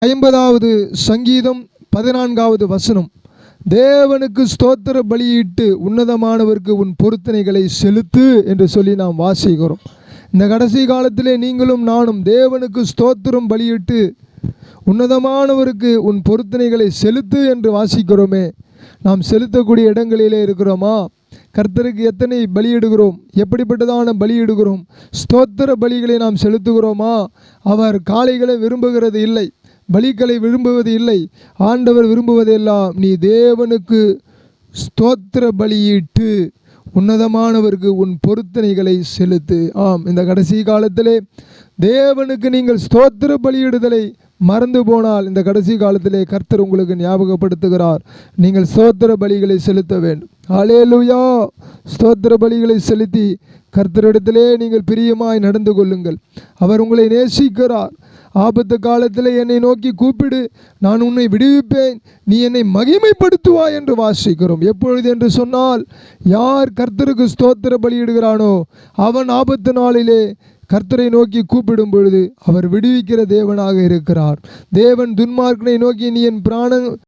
ஐம்பதாவது சங்கீதம் பதினான்காவது வசனம். தேவனுக்கு ஸ்தோத்திர பலியிட்டு உன்னதமானவருக்கு உன் பொருத்தனைகளை செலுத்து என்று சொல்லி நாம் வாசிக்கிறோம். இந்த கடைசி காலத்திலே நீங்களும் நானும் தேவனுக்கு ஸ்தோத்திரம் பலியிட்டு உன்னதமானவருக்கு உன் பொருத்தனைகளை செலுத்து என்று வாசிக்கிறோமே. நாம் செலுத்தக்கூடிய இடங்களிலே இருக்கிறோமா? கர்த்தருக்கு எத்தனை பலியிடுகிறோம்? எப்படிப்பட்டதான பலியிடுகிறோம்? ஸ்தோத்திர பலிகளை நாம் செலுத்துகிறோமா? அவர் காளைகளை விரும்புகிறது இல்லை. பலிகளை விரும்புவது இல்லை. ஆண்டவர் விரும்புவதெல்லாம் நீ தேவனுக்கு ஸ்தோத்திர பலியிட்டு உன்னதமானவருக்கு உன் பொருத்தனைகளை செலுத்து. ஆம் இந்த கடைசி காலத்திலே தேவனுக்கு நீங்கள் ஸ்தோத்திர பலியிடுதலை மறந்து போனால் இந்த கடைசி காலத்திலே கர்த்தர் உங்களுக்கு ஞாபகப்படுத்துகிறார். நீங்கள் ஸ்தோத்திர பலிகளை செலுத்த வேண்டும். அலேலுயா ஸ்தோத்திர பலிகளை செலுத்தி கர்த்தரிடத்திலே நீங்கள் பிரியமாய் நடந்து கொள்ளுங்கள். அவர் உங்களை நேசிக்கிறார். ஆபத்து காலத்தில் என்னை நோக்கி கூப்பிடு. நான் உன்னை விடுவிப்பேன். நீ என்னை மகிமைப்படுத்துவாய் என்று வாசிக்கிறோம். எப்பொழுது என்று சொன்னால் யார் கர்த்தருக்கு ஸ்தோத்திர பலியிடுகிறானோ அவன் ஆபத்து நாளிலே கர்த்தரை நோக்கி கூப்பிடும் பொழுது அவர் விடுவிக்கிற தேவனாக இருக்கிறார். தேவன் துன்மார்க்கனை நோக்கி நீ என் பிராண